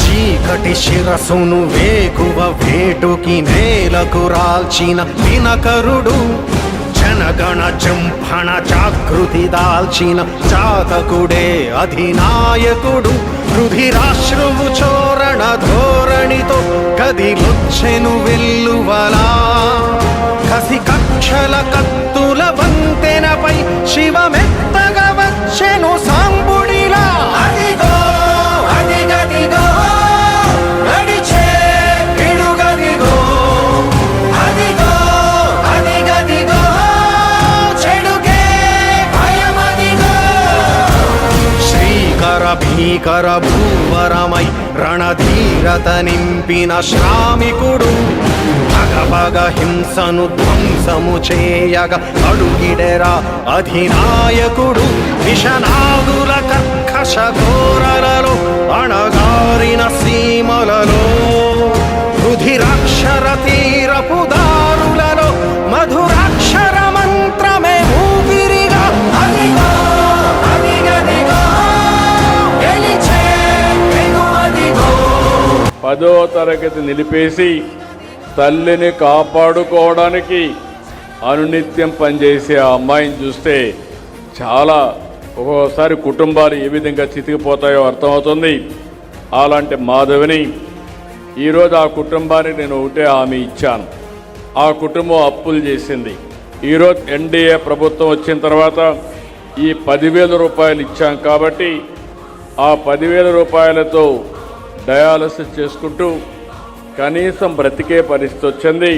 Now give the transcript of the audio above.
చీకటి శిరసును వేకువ వేటుకి నేలకు రాల్చిన వినకరుడు జనగణ జంభణ జాగృతి దాల్చిన జాతకుడే అధినాయకుడు. రుధిరాశ్రువు చోరణ ధోరణితో కదిలొచ్చెను వెల్లువలా. కసి కక్షల కత్తుల వంతెనపై శివమెత్తగవ భీకర భూవరమై రణధీరత నింపిన శ్రామికుడు పగ హింసను ధ్వంసము చేయగ అడుగిడెరా అధినాయకుడు విషనాదుల కర్కశ ఘోరలలో అణగారిన సీమలలో రుధిరాక్షర తీరపు పదో తరగతి నిలిపేసి తల్లిని కాపాడుకోవడానికి అనునిత్యం పనిచేసే ఆ అమ్మాయిని చూస్తే చాలా ఒక్కోసారి కుటుంబాలు ఏ విధంగా చితికిపోతాయో అర్థమవుతుంది. అలాంటి మాధవిని ఈరోజు ఆ కుటుంబానికి నేను ఒకటే హామీ ఇచ్చాను. ఆ కుటుంబం అప్పులు చేసింది. ఈరోజు ఎన్డీఏ ప్రభుత్వం వచ్చిన తర్వాత ఈ పదివేల రూపాయలు ఇచ్చాం కాబట్టి ఆ పదివేల రూపాయలతో డయాలసిస్ చేసుకుంటూ కనీసం బ్రతికే పరిస్థితి వచ్చింది.